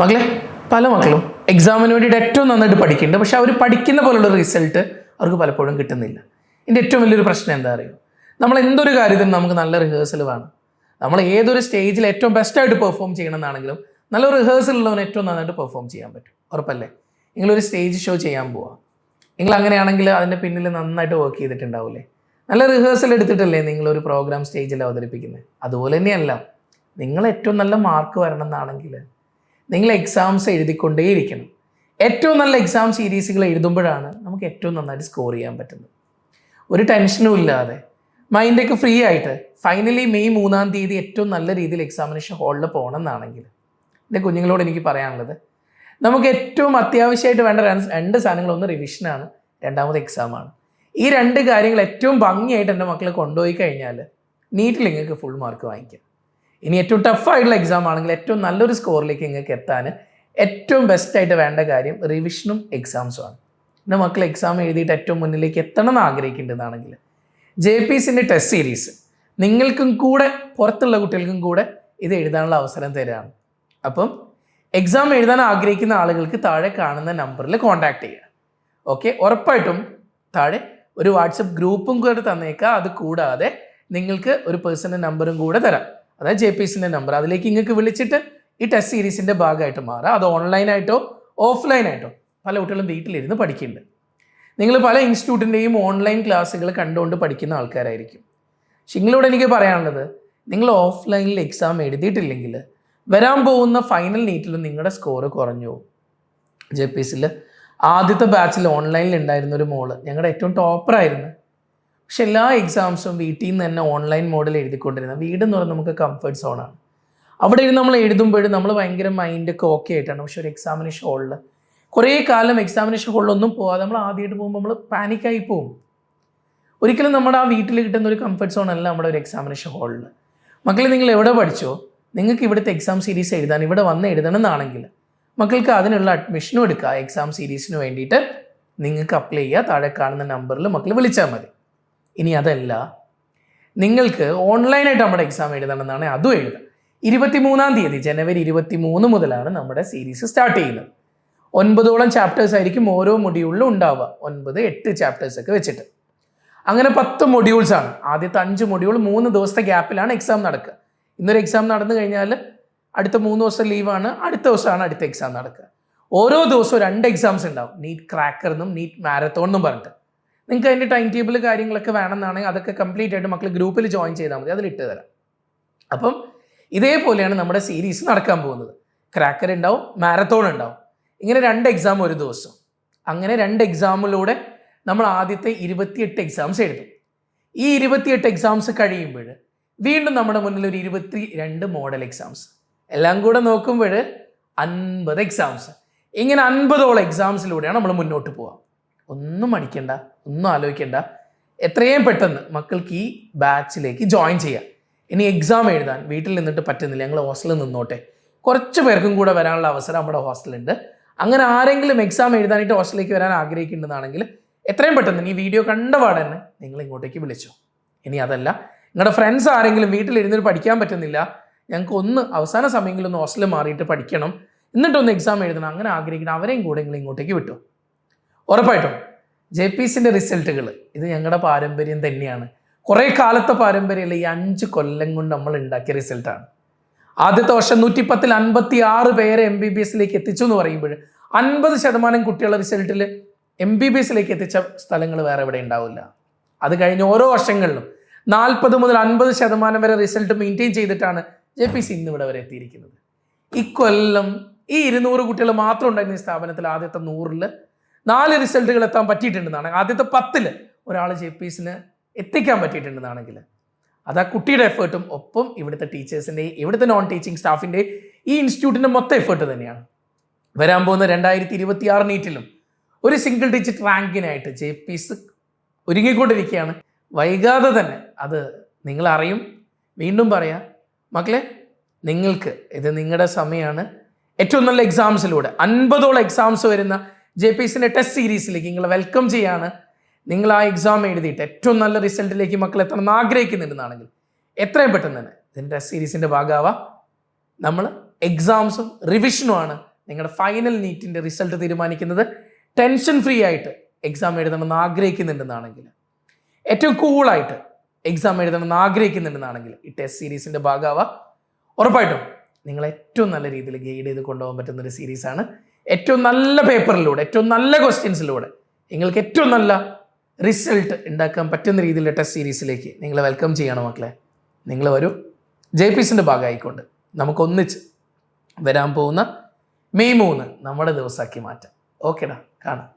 മകളെ പല മക്കളും എക്സാമിന് വേണ്ടിയിട്ട് ഏറ്റവും നന്നായിട്ട് പഠിക്കുന്നുണ്ട്. പക്ഷെ അവർ പഠിക്കുന്ന പോലുള്ള റിസൾട്ട് അവർക്ക് പലപ്പോഴും കിട്ടുന്നില്ല. ഇതിന്റെ ഏറ്റവും വലിയൊരു പ്രശ്നം എന്താ അറിയുമോ നമ്മൾ എന്തൊരു കാര്യത്തിനും നമുക്ക് നല്ല റിഹേഴ്സൽ വേണം. നമ്മൾ ഏതൊരു സ്റ്റേജിൽ ഏറ്റവും ബെസ്റ്റായിട്ട് പെർഫോം ചെയ്യണമെന്നാണെങ്കിലും നല്ല റിഹേഴ്സൽ ഉള്ളവന് ഏറ്റവും നന്നായിട്ട് പെർഫോം ചെയ്യാൻ പറ്റും. ഉറപ്പല്ലേ? നിങ്ങളൊരു സ്റ്റേജ് ഷോ ചെയ്യാൻ പോവാം. നിങ്ങൾ അങ്ങനെയാണെങ്കിൽ അതിന്റെ പിന്നിൽ നന്നായിട്ട് വർക്ക് ചെയ്തിട്ടുണ്ടാവില്ലേ നല്ല റിഹേഴ്സൽ എടുത്തിട്ടല്ലേ നിങ്ങളൊരു പ്രോഗ്രാം സ്റ്റേജിൽ അവതരിപ്പിക്കുന്നത് അതുപോലെ തന്നെയല്ല. നിങ്ങൾ ഏറ്റവും നല്ല മാർക്ക് വരണം എന്നാണെങ്കിൽ നിങ്ങൾ എക്സാംസ് എഴുതിക്കൊണ്ടേയിരിക്കണം. ഏറ്റവും നല്ല എക്സാം സീരീസുകൾ എഴുതുമ്പോഴാണ് നമുക്ക് ഏറ്റവും നന്നായിട്ട് സ്കോർ ചെയ്യാൻ പറ്റുന്നത്. ഒരു ടെൻഷനും ഇല്ലാതെ. മൈൻഡൊക്കെ ഫ്രീ ആയിട്ട്. ഫൈനലി മെയ് മൂന്നാം തീയതി ഏറ്റവും നല്ല രീതിയിൽ എക്സാമിനേഷൻ ഹാളിൽ പോകണം എന്നാണെങ്കിൽ എന്റെ കുഞ്ഞുങ്ങളോട് എനിക്ക് പറയാനുള്ളത്. നമുക്ക് ഏറ്റവും അത്യാവശ്യമായിട്ട് വേണ്ട രണ്ട് സാധനങ്ങൾ. ഒന്ന് റിവിഷനാണ് രണ്ടാമത് എക്സാമാണ് ഈ രണ്ട് കാര്യങ്ങൾ ഏറ്റവും ഭംഗിയായിട്ട് എന്റെ മക്കളെ കൊണ്ടുപോയി കഴിഞ്ഞാൽ നീറ്റിൽ നിങ്ങൾക്ക് ഫുൾ മാർക്ക് വാങ്ങിക്കാം. ഇനി ഏറ്റവും ടഫായിട്ടുള്ള എക്സാം ആണെങ്കിൽ ഏറ്റവും നല്ലൊരു സ്കോറിലേക്ക് നിങ്ങൾക്ക് എത്താൻ ഏറ്റവും ബെസ്റ്റായിട്ട് വേണ്ട കാര്യം റിവിഷനും എക്സാംസും ആണ്. എന്റെ മക്കൾ എക്സാം എഴുതിയിട്ട് ഏറ്റവും മുന്നിലേക്ക് എത്തണം എന്ന് ആഗ്രഹിക്കേണ്ടതാണെങ്കിൽ ജെ പി സിന്റെ ടെസ്റ്റ് സീരീസ് നിങ്ങൾക്കും കൂടെ പുറത്തുള്ള കുട്ടികൾക്കും കൂടെ ഇത് എഴുതാനുള്ള അവസരം തരാണ്. അപ്പം എക്സാം എഴുതാൻ ആഗ്രഹിക്കുന്ന ആളുകൾക്ക് താഴെ കാണുന്ന നമ്പറിൽ കോൺടാക്ട് ചെയ്യുക. ഓക്കെ ഉറപ്പായിട്ടും താഴെ ഒരു വാട്സപ്പ് ഗ്രൂപ്പും കൂടെ തന്നേക്കാം അത് കൂടാതെ നിങ്ങൾക്ക് ഒരു പേഴ്സണൽ നമ്പറും കൂടെ തരാം. അതായത് ജെ പി സിന്റെ നമ്പർ അതിലേക്ക് നിങ്ങൾക്ക് വിളിച്ചിട്ട് ഈ ടെസ്റ്റ് സീരീസിന്റെ ഭാഗമായിട്ട് മാറാം. അത് ഓൺലൈനായിട്ടോ ഓഫ്ലൈനായിട്ടോ പല കുട്ടികളും വീട്ടിലിരുന്ന് പഠിക്കുന്നുണ്ട്. നിങ്ങൾ പല ഇൻസ്റ്റിറ്റ്യൂട്ടിന്റെയും ഓൺലൈൻ ക്ലാസ്സുകൾ കണ്ടുകൊണ്ട് പഠിക്കുന്ന ആൾക്കാരായിരിക്കും. പക്ഷെ നിങ്ങളോട് എനിക്ക് പറയാനുള്ളത് നിങ്ങൾ ഓഫ്ലൈനിൽ എക്സാം എഴുതിയിട്ടില്ലെങ്കിൽ വരാൻ പോകുന്ന ഫൈനൽ നീറ്റിലും നിങ്ങളുടെ സ്കോർ കുറഞ്ഞു പോകും. ജെ പി എസിൽ ആദ്യത്തെ ബാച്ചിൽ ഓൺലൈനിൽ ഉണ്ടായിരുന്ന ഒരു മോൾ ഞങ്ങളുടെ ഏറ്റവും ടോപ്പറായിരുന്നു പക്ഷെ എല്ലാ എക്സാംസും വീട്ടിൽ നിന്ന് തന്നെ ഓൺലൈൻ മോഡിൽ എഴുതിക്കൊണ്ടിരുന്നത്. വീട് എന്ന് പറയുന്നത് നമുക്ക് കംഫർട്ട് സോണാണ് അവിടെ ഇരുന്ന് നമ്മൾ എഴുതുമ്പോഴും നമ്മൾ ഭയങ്കര മൈൻഡൊക്കെ ഓക്കെ ആയിട്ടാണ്. പക്ഷെ ഒരു എക്സാമിനേഷൻ ഹോളിൽ കുറേ കാലം എക്സാമിനേഷൻ ഹോളിലൊന്നും പോകാതെ നമ്മൾ ആദ്യമായിട്ട് പോകുമ്പോൾ നമ്മൾ പാനിക്കായി പോകും ഒരിക്കലും നമ്മുടെ ആ വീട്ടിൽ കിട്ടുന്ന ഒരു കംഫർട്ട് സോണല്ല നമ്മുടെ ഒരു എക്സാമിനേഷൻ ഹോളിൽ മക്കളെ നിങ്ങൾ എവിടെ പഠിച്ചോ? നിങ്ങൾക്ക് ഇവിടുത്തെ എക്സാം സീരീസ് എഴുതാൻ ഇവിടെ വന്ന് എഴുതണം എന്നാണെങ്കിൽ മക്കൾക്ക് അതിനുള്ള അഡ്മിഷനും എടുക്കുക എക്സാം സീരീസിന് വേണ്ടിയിട്ട് നിങ്ങൾക്ക് അപ്ലൈ ചെയ്യുക താഴെ കാണുന്ന നമ്പറിൽ മക്കൾ വിളിച്ചാൽ മതി. ഇനി അതല്ല. നിങ്ങൾക്ക് ഓൺലൈനായിട്ട് നമ്മുടെ എക്സാം എഴുതണമെന്നാണ് അതും എഴുതുക. ഇരുപത്തി മൂന്നാം തീയതി ജനുവരി ഇരുപത്തി മൂന്ന് മുതലാണ് നമ്മുടെ സീരീസ് സ്റ്റാർട്ട് ചെയ്യുന്നത്. ഒൻപതോളം ചാപ്റ്റേഴ്സ് ആയിരിക്കും ഓരോ മൊഡ്യൂളിലും ഉണ്ടാവുക. ഒൻപത് എട്ട് ചാപ്റ്റേഴ്സ് ഒക്കെ വെച്ചിട്ട്. അങ്ങനെ പത്ത് മൊഡ്യൂൾസ് ആണ്. ആദ്യത്തെ അഞ്ച് മൊഡ്യൂൾ മൂന്ന് ദിവസത്തെ ഗ്യാപ്പിലാണ് എക്സാം നടക്കുക. ഇന്നൊരു എക്സാം നടന്നു കഴിഞ്ഞാൽ അടുത്ത മൂന്ന് ദിവസം ലീവാണ് അടുത്ത ദിവസമാണ് അടുത്ത എക്സാം നടക്കുക. ഓരോ ദിവസവും രണ്ട് എക്സാംസ് ഉണ്ടാവും. നീറ്റ് ക്രാക്കർ എന്നും നീറ്റ് മാരത്തോൺ എന്നും പറഞ്ഞിട്ട്. നിങ്ങൾക്ക് അതിന്റെ ടൈം ടേബിൾ കാര്യങ്ങളൊക്കെ വേണമെന്നാണെങ്കിൽ അതൊക്കെ കംപ്ലീറ്റ് ആയിട്ട് മക്കൾ ഗ്രൂപ്പിൽ ജോയിൻ ചെയ്താൽ മതി. അതിലിട്ട് തരാം. അപ്പം ഇതേപോലെയാണ് നമ്മുടെ സീരീസ് നടക്കാൻ പോകുന്നത്. ക്രാക്കർ ഉണ്ടാവും മാരത്തോൺ ഉണ്ടാവും. ഇങ്ങനെ രണ്ട് എക്സാം ഒരു ദിവസം. അങ്ങനെ രണ്ട് എക്സാമിലൂടെ നമ്മൾ ആദ്യത്തെ ഇരുപത്തിയെട്ട് എക്സാംസ് എഴുതും. ഈ ഇരുപത്തിയെട്ട് എക്സാംസ് കഴിയുമ്പോൾ വീണ്ടും നമ്മുടെ മുന്നിൽ ഒരു ഇരുപത്തി രണ്ട് മോഡൽ എക്സാംസ് എല്ലാം കൂടെ നോക്കുമ്പോൾ അൻപത് എക്സാംസ് ഇങ്ങനെ അൻപതോളം എക്സാംസിലൂടെയാണ് നമ്മൾ മുന്നോട്ട് പോവുക. ഒന്നും മടിക്കണ്ട ഒന്നും ആലോചിക്കണ്ട. എത്രയും പെട്ടെന്ന് മക്കൾക്ക് ഈ ബാച്ചിലേക്ക് ജോയിൻ ചെയ്യാം. ഇനി എക്സാം എഴുതാൻ വീട്ടിൽ നിന്നിട്ട് പറ്റുന്നില്ല ഞങ്ങൾ ഹോസ്റ്റലിൽ നിന്നോട്ടെ. കുറച്ച് പേർക്കും കൂടെ വരാനുള്ള അവസരം നമ്മുടെ ഹോസ്റ്റലുണ്ട് അങ്ങനെ ആരെങ്കിലും എക്സാം എഴുതാനായിട്ട് ഹോസ്റ്റലിലേക്ക് വരാൻ ആഗ്രഹിക്കേണ്ടതാണെങ്കിൽ എത്രയും പെട്ടെന്ന് ഈ വീഡിയോ കണ്ട പാടെ തന്നെ നിങ്ങൾ ഇങ്ങോട്ടേക്ക് വിളിച്ചു. ഇനി അതല്ല നിങ്ങളുടെ ഫ്രണ്ട്സ് ആരെങ്കിലും വീട്ടിലിരുന്നിട്ട് പഠിക്കാൻ പറ്റുന്നില്ല ഞങ്ങൾക്ക് ഒന്ന് അവസാന സമയങ്ങളിൽ ഒന്ന് ഹോസ്റ്റലിൽ മാറിയിട്ട് പഠിക്കണം. എന്നിട്ടൊന്ന് എക്സാം എഴുതണം. അങ്ങനെ ആഗ്രഹിക്കണം അവരെയും കൂടെ നിങ്ങൾ ഇങ്ങോട്ടേക്ക് വിട്ടു. ഉറപ്പായിട്ടും. ജെ പി സിന്റെ റിസൾട്ടുകൾ ഇത് ഞങ്ങളുടെ പാരമ്പര്യം തന്നെയാണ്. കുറേ കാലത്തെ പാരമ്പര്യമുള്ള ഈ അഞ്ച് കൊല്ലം കൊണ്ട് നമ്മൾ ഉണ്ടാക്കിയ റിസൾട്ടാണ് ആദ്യത്തെ വർഷം നൂറ്റിപ്പത്തിൽ അൻപത്തി ആറ് പേരെ എം ബി ബി എസിലേക്ക് എത്തിച്ചു എന്ന് പറയുമ്പോൾ അൻപത് ശതമാനം കുട്ടികളുടെ റിസൾട്ടിൽ എം ബി ബി എസിലേക്ക് എത്തിച്ച സ്ഥലങ്ങൾ വേറെ എവിടെ ഉണ്ടാവില്ല. അത് കഴിഞ്ഞ ഓരോ വർഷങ്ങളിലും നാൽപ്പത് മുതൽ അൻപത് ശതമാനം വരെ റിസൾട്ട് മെയിന്റെയിൻ ചെയ്തിട്ടാണ് ജെ പി സി ഇന്ന് ഇവിടെ വരെ എത്തിയിരിക്കുന്നത്. ഇക്കൊല്ലം ഈ ഇരുന്നൂറ് കുട്ടികൾ മാത്രം ഉണ്ടായിരുന്ന ഈ സ്ഥാപനത്തിൽ ആദ്യത്തെ നൂറിൽ നാല് റിസൾട്ടുകൾ എത്താൻ പറ്റിയിട്ടുണ്ടെന്നാണ്. ആദ്യത്തെ പത്തിൽ ഒരാൾ ജെ പി എസിന് എത്തിക്കാൻ പറ്റിയിട്ടുണ്ടെന്നാണെങ്കിൽ അത് ആ കുട്ടിയുടെ എഫേർട്ടും ഒപ്പം ഇവിടുത്തെ ടീച്ചേഴ്സിന്റെയും ഇവിടുത്തെ നോൺ ടീച്ചിങ് സ്റ്റാഫിന്റെ ഈ ഇൻസ്റ്റിറ്റ്യൂട്ടിന്റെ മൊത്തം എഫേർട്ട് തന്നെയാണ്. വരാൻ പോകുന്ന രണ്ടായിരത്തി ഇരുപത്തി ആറ് നീറ്റിലും ഒരു സിംഗിൾ ഡിജിറ്റ് റാങ്കിനായിട്ട് ജെ പി എസ് ഒരുങ്ങിക്കൊണ്ടിരിക്കുകയാണ്. വൈകാതെ തന്നെ അത് നിങ്ങളറിയും വീണ്ടും പറയാം. മക്കളെ നിങ്ങൾക്ക് ഇത് നിങ്ങളുടെ സമയമാണ്. ഏറ്റവും നല്ല എക്സാംസിലൂടെ അൻപതോളം എക്സാംസ് വരുന്ന ജെ പി എസിന്റെ ടെസ്റ്റ് സീരീസിലേക്ക് നിങ്ങൾ വെൽക്കം ചെയ്യാണ്. നിങ്ങൾ ആ എക്സാം എഴുതിയിട്ട് ഏറ്റവും നല്ല റിസൾട്ടിലേക്ക് മക്കൾ എത്തണം ആഗ്രഹിക്കുന്നുണ്ടെന്നാണെങ്കിൽ എത്രയും പെട്ടെന്ന് തന്നെ ഇതിന്റെ ടെസ്റ്റ് സീരീസിന്റെ ഭാഗമാവാം. നമ്മൾ എക്സാംസും റിവിഷനുമാണ് നിങ്ങളുടെ ഫൈനൽ നീറ്റിന്റെ റിസൾട്ട് തീരുമാനിക്കുന്നത്. ടെൻഷൻ ഫ്രീ ആയിട്ട് എക്സാം എഴുതണമെന്ന് ആഗ്രഹിക്കുന്നുണ്ടെന്നാണെങ്കിൽ ഏറ്റവും കൂളായിട്ട് എക്സാം എഴുതണമെന്ന് ആഗ്രഹിക്കുന്നുണ്ടെന്നാണെങ്കിൽ ഈ ടെസ്റ്റ് സീരീസിന്റെ ഭാഗമാവാം. ഉറപ്പായിട്ടും നിങ്ങളെ ഏറ്റവും നല്ല രീതിയിൽ ഗൈഡ് ചെയ്ത് കൊണ്ടുപോകാൻ പറ്റുന്നൊരു സീരീസാണ് ഏറ്റവും നല്ല പേപ്പറിലൂടെ ഏറ്റവും നല്ല ക്വസ്റ്റ്യൻസിലൂടെ നിങ്ങൾക്ക് ഏറ്റവും നല്ല റിസൾട്ട് ഉണ്ടാക്കാൻ പറ്റുന്ന രീതിയിലുള്ള ടെസ്റ്റ് സീരീസിലേക്ക് നിങ്ങളെ വെൽക്കം ചെയ്യണം മക്കളെ. നിങ്ങൾ വരൂ. ജെ പി സിന്റെ ഭാഗമായിക്കൊണ്ട് നമുക്കൊന്നിച്ച് വരാൻ പോകുന്ന മെയ് മൂന്ന് നമ്മുടെ ദിവസമാക്കി മാറ്റാം. ഓക്കേടാ കാണാം.